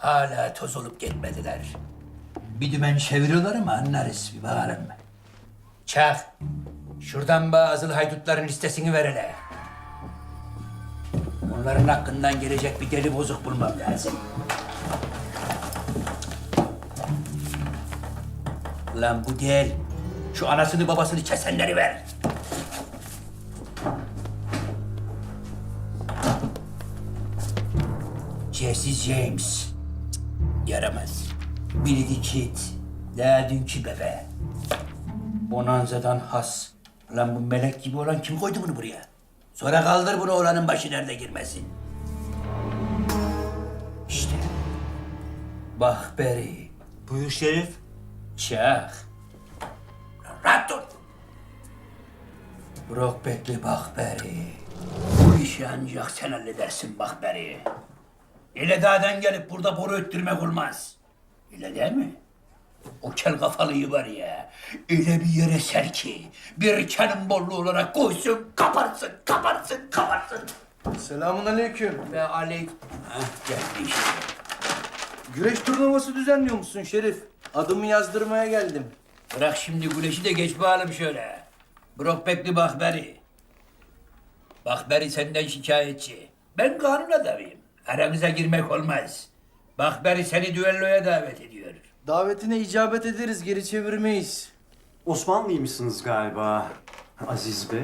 Hala toz olup gitmediler. Bir dümen çeviriyorlar ama anlarız bir bakalım. Çak. Şuradan bazı haydutların listesini ver hele. Onların hakkından gelecek bir deli bozuk bulmam lazım. Lan bu değil. Şu anasını babasını kesenleri ver. Jesse James. Yaramaz. The Kid. Daha dünkü bebe. Bonanza'dan has. Lan bu melek gibi olan kim koydu bunu buraya? Sonra kaldır bunu oğlanın başı nerede girmesin. İşte. Bak beri. Buyur Şerif. Çak. Rahat dur. Brockback'li Bakberi. Bu işi ancak sen halledersin Bakberi. İle dağdan gelip burada boru öttürmek olmaz. Değil mi? O kel kafalıyı var ya, öyle bir yere ser ki, bir bollu olarak koysun, kaparsın, kaparsın, kaparsın. Selamun aleyküm. Ve aleyk... Hah, geldi işte. Güreş turnuvası düzenliyor musun Şerif? Adımı yazdırmaya geldim. Bırak şimdi güneşi de geç bağalım şöyle. Brockback'li Bahberi. Bahberi senden şikayetçi. Ben kanun adamıyım. Aramıza girmek olmaz. Bahberi seni düelloya davet ediyor. Davetine icabet ederiz, geri çevirmeyiz. Osmanlıymışsınız galiba Aziz Bey.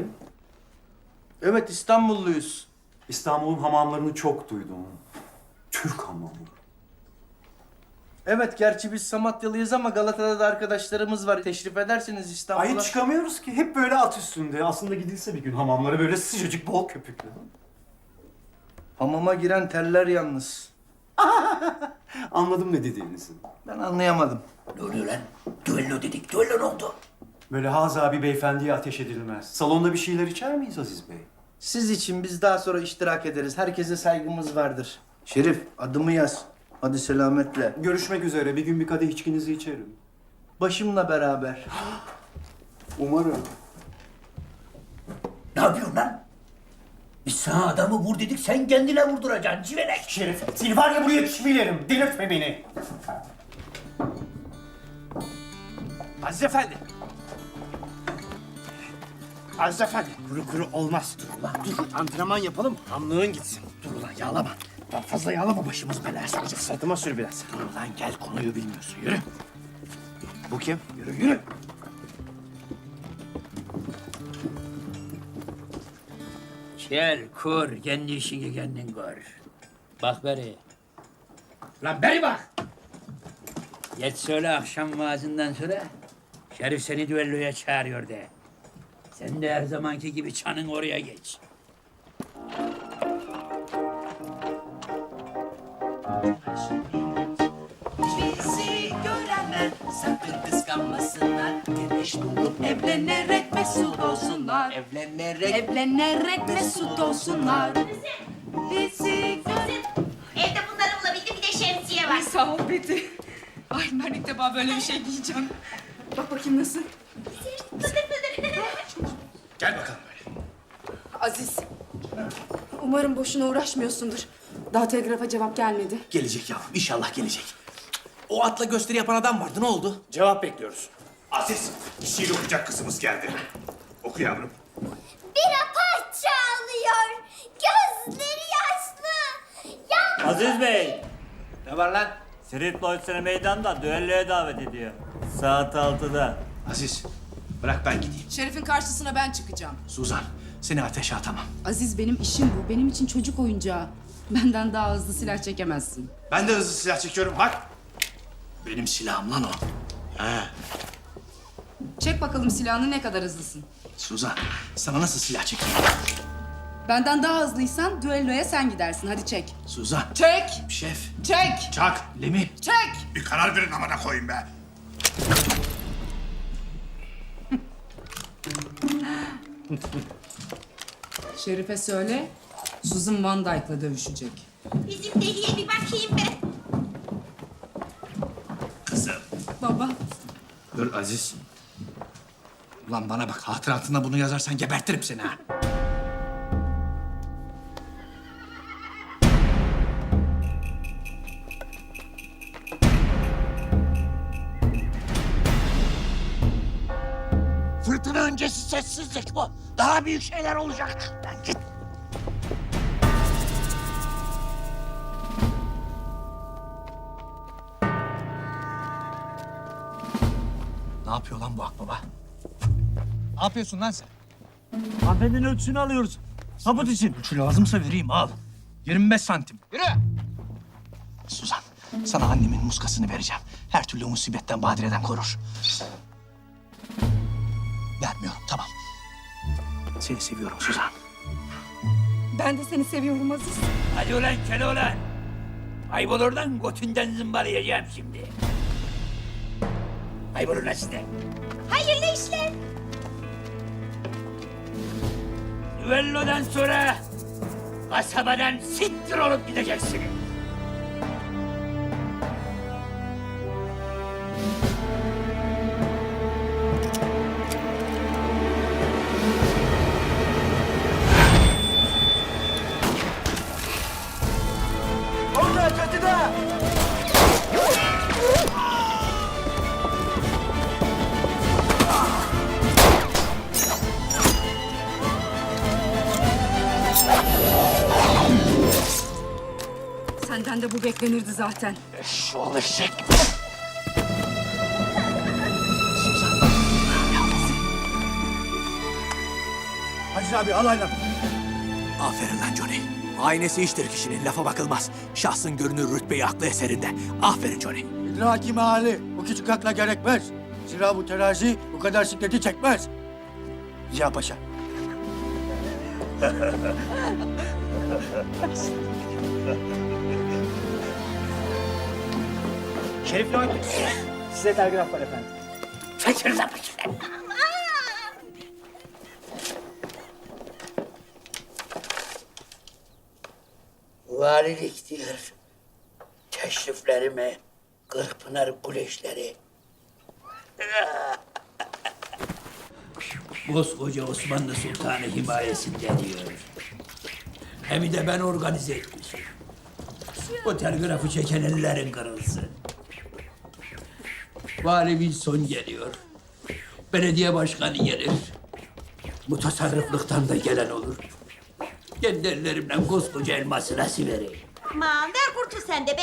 Evet, İstanbulluyuz. İstanbul'un hamamlarını çok duydum. Türk hamamı. Evet, gerçi biz Samatyalıyız ama Galata'da da arkadaşlarımız var. Teşrif ederseniz İstanbul'a. Ay çıkamıyoruz ki. Hep böyle at üstünde. Aslında gidilse bir gün hamamlara böyle sıcacık bol köpüklü. Hamama giren teller yalnız. Anladım ne dediğinizi. Ben anlayamadım. Ne oluyor lan? Düello dedik. Düello ne oldu? Böyle Haza bir beyefendiye ateş edilmez. Salonda bir şeyler içer miyiz Aziz Bey? Siz için biz daha sonra iştirak ederiz. Herkese saygımız vardır. Şerif, adımı yaz. Hadi selametle. Görüşmek üzere. Bir gün bir kadeh içkinizi içerim. Başımla beraber. Umarım. Ne yapıyorsun lan? Biz sana adamı vur dedik, sen kendine vurduracaksın civelek. Şerif, seni var ya buraya çivilerim. Delirtme beni. Aziz Efendi. Aziz Efendi. Kuru kuru olmaz. Dur ulan dur. Antrenman yapalım. Hamlığın gitsin. Dur ulan yağlama. Daha fazla yağlama başımız belaya sokacak. Sırtıma sür biraz. Dur ulan gel konuyu bilmiyorsun. Yürü. Bu kim? Yürü yürü. Gel kur, kendi işini kendin gör. Bak beri. Lan beri bak. Geç söyle akşam vaazından sonra. Şerif seni düelloya çağırıyor de. Sen de her zamanki gibi çanın oraya geç. Bizi görenler sakın kıskanmasınlar. Güneş bulup evlenerek mesut olsunlar. Evlenerek. Evlenerek mesut olsunlar. Bizi Evde bunları bulabildim bir de şemsiye var. Sağ ol Betty. Ay ben ilk defa böyle bir şey giyeceğim. Bak bakayım nasıl? Gel bakalım böyle. Aziz. Umarım boşuna uğraşmıyorsundur. Daha telgrafa cevap gelmedi. Gelecek yavrum. İnşallah gelecek. O atla gösteri yapan adam vardı. Ne oldu? Cevap bekliyoruz. Aziz, şiir okuyacak kızımız geldi. Oku yavrum. Bir apart çağlıyor. Gözleri yaşlı. Yan Aziz Bey, Ne var lan? Street Boys seni meydanda düelloya davet ediyor. Saat 6'da. Aziz. Bırak ben gideyim. Şerif'in karşısına ben çıkacağım. Suzan, seni ateşe atamam. Aziz benim işim bu. Benim için çocuk oyuncağı. Benden daha hızlı silah çekemezsin. Ben de hızlı silah çekiyorum. Bak. Benim silahım lan o. He. Çek bakalım silahını ne kadar hızlısın. Suzan, sana nasıl silah çekeyim? Benden daha hızlıysan düelloya sen gidersin. Hadi çek. Suzan, Çek! şef, Çek! Çak, Lemi. Çek! Bir karar verin amına koyun be. Şerife söyle. Susan Van Dyke'la dövüşecek. bizim deliye bir bakayım be. Baba. Dur Aziz. Ulan bana bak hatıratına bunu yazarsan gebertirim seni ha. Fırtına öncesi sessizlik bu. Daha büyük şeyler olacak. Ne yapıyor lan bu akbaba? Ne yapıyorsun lan sen? Hanımefendinin ölçüsünü alıyoruz. Sabut için. Şu lazımsa vereyim al. 25 santim. Yürü. Suzan, sana annemin muskasını vereceğim. Her türlü musibetten, badireden korur. Vermiyorum, tamam. Seni seviyorum Suzan. Ben de seni seviyorum Aziz. Hadi ulan Keloğlan. Kaybol oradan götünden zımbalayacağım şimdi. Lan size. Hayırlı işler. Düellodan sonra kasabadan siktir olup gideceksiniz. Zaten. Şu alışık. Aziz abi al aynen. Aferin lan Johnny. Aynesi iştir kişinin, lafa bakılmaz. Şahsın görünür rütbeyi aklı eserinde. Aferin Johnny. İdraki hali bu küçük akla gerekmez. Zira bu terazi bu kadar sikleti çekmez. Ziya Paşa. Şerif Lloyd, size telgraf var efendim. Çekil lan başına. Valilik diyor. Teşriflerime, Kırkpınar güleşleri. Koskoca Osmanlı Sultanı himayesinde diyor. Hem de ben organize etmişim. O telgrafı çeken ellerin kırılsın. Vali Wilson geliyor. Belediye başkanı gelir. Bu tasarrufluktan da gelen olur. Kendi ellerimle koskoca elması nasıl vereyim? Aman ver kurtul sen de be.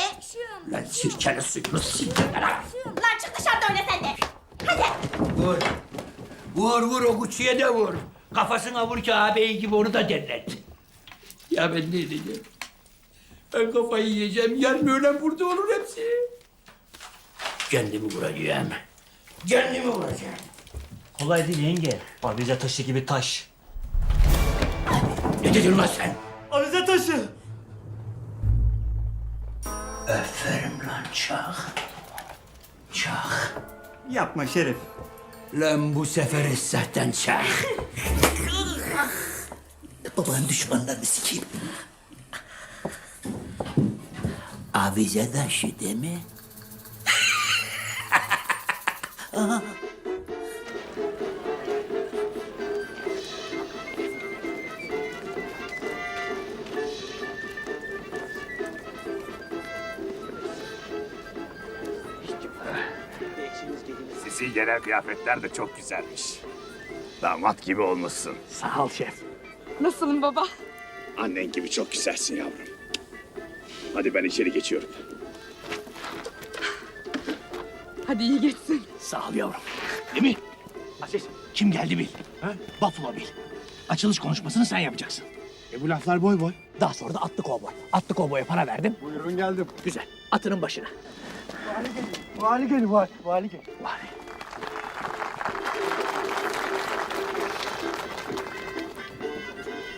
Lan sirkeli suyunu siktir lan. Lan çık dışarıda oyna sen de. Hadi. Vur. Vur vur o kuçuya da vur. Kafasına vur ki ağabeyi gibi onu da derlet. Ya ben ne diyeceğim? Ben kafayı yiyeceğim. Yarın öğlen burada olur hepsi. Kendimi vuracağım. Kendimi vuracağım. Kolay değil yenge. Avize taşı gibi taş. Ne dedin lan sen? Avize taşı. Aferin lan çak. Çak. Yapma Şerif. Lan bu sefer Esat'tan çak. Babanın düşmanlarını sikeyim. Avize taşı değil mi? Sizin genel kıyafetler de çok güzelmiş. Damat gibi olmuşsun. Sağ ol şef. Nasılım baba? Annen gibi çok güzelsin yavrum. Hadi ben içeri geçiyorum. Hadi iyi geçsin. Sağ ol yavrum. Değil mi? Aziz, kim geldi bil. Ha? Buffalo bil. Açılış konuşmasını sen yapacaksın. E bu laflar boy boy. Daha sonra da atlı kovboy. Atlı kovboya para verdim. Buyurun geldim. Güzel. Atının başına. Vali gel vali. Vali gel. Vay.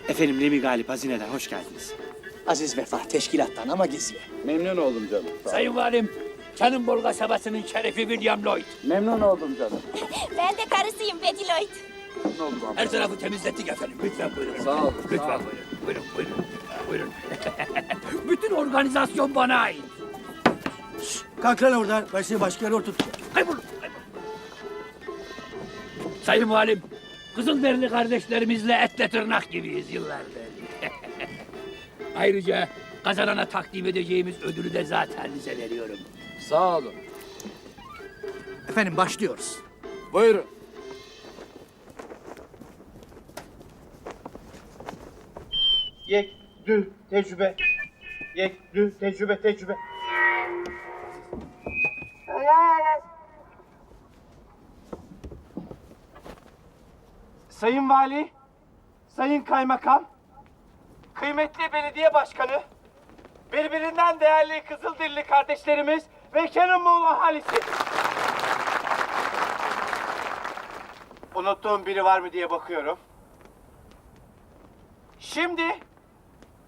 Efendim Remi Galip Hazine'den hoş geldiniz. Aziz Vefa teşkilattan ama gizli. Memnun oldum canım. Sayın Valim, Cannonball kasabasının şerefi William Lloyd. Memnun oldum canım. Ben de karısıyım Betty Lloyd. Her tarafı temizlettik efendim. Lütfen buyurun. Sağ olun. Lütfen buyurun. Buyurun, buyurun. Buyurun. Bütün organizasyon bana ait. Kalk lan oradan. Ben seni başka yere. Kaybolun, kaybolun. Sayın Valim, Kızılderili kardeşlerimizle etle tırnak gibiyiz yıllardır. Ayrıca kazanana takdim edeceğimiz ödülü de zaten size veriyorum. Sağ olun. Efendim başlıyoruz. Buyurun. Yek, dü, tecrübe. Yek, dü, tecrübe, tecrübe. Sayın Vali, Sayın Kaymakam, kıymetli belediye başkanı, birbirinden değerli Kızılderili kardeşlerimiz ve Cannonball ahalisi. Unuttuğum biri var mı diye bakıyorum. Şimdi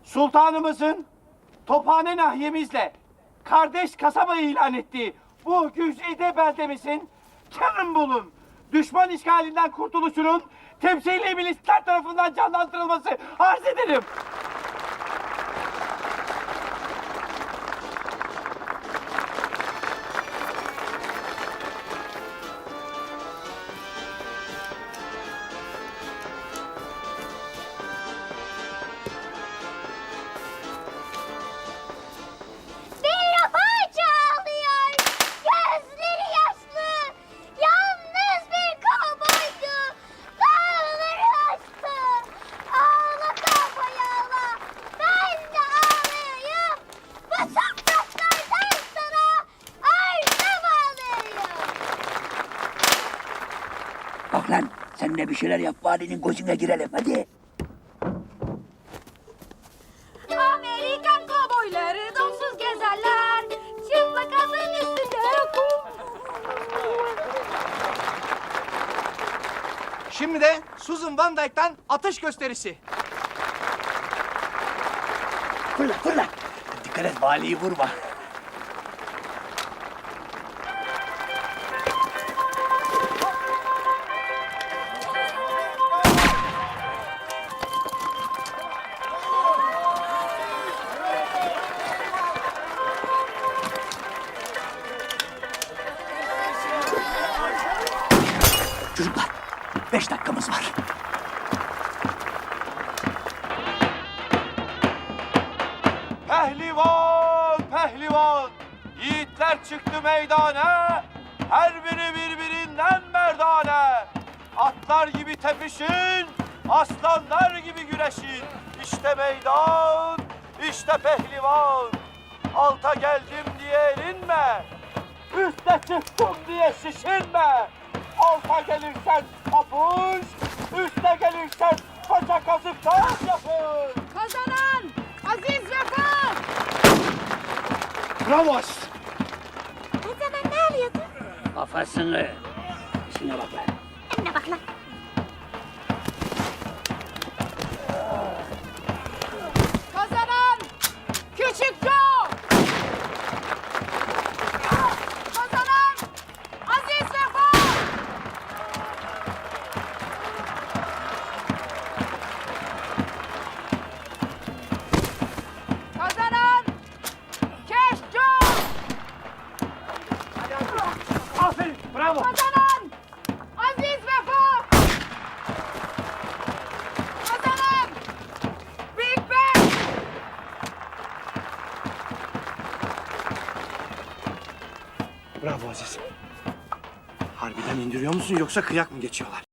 sultanımızın Tophane nahiyemizle kardeş kasaba ilan ettiği bu güzide beldemizin Cannonball'un düşman işgalinden kurtuluşunun temsili milisler tarafından canlandırılması arz ederim. De bir şeyler yap valinin gözüne girelim hadi. Amerikan kovboyları donsuz gezerler. Çıplak atın üstünde kum. Şimdi de Susan Van Dyke'tan atış gösterisi. Fırla fırla. Dikkat et valiyi vurma. Çocuklar, beş dakikamız var. Pehlivan, pehlivan. Yiğitler çıktı meydana. Her biri birbirinden merdane. Atlar gibi tepişin, aslanlar gibi güreşin. İşte meydan, işte pehlivan. Alta geldim diye erinme. Üste çıktım diye şişirme. Alta gelirsen papuç, üste gelirsen paça kazıktan yapın. Kazanan Aziz Vefa. Bravo. O zaman ne alıyordun? Kafasını. İşine bak lan. Önüne bak lan. İndiriyor musun yoksa kıyak mı geçiyorlar?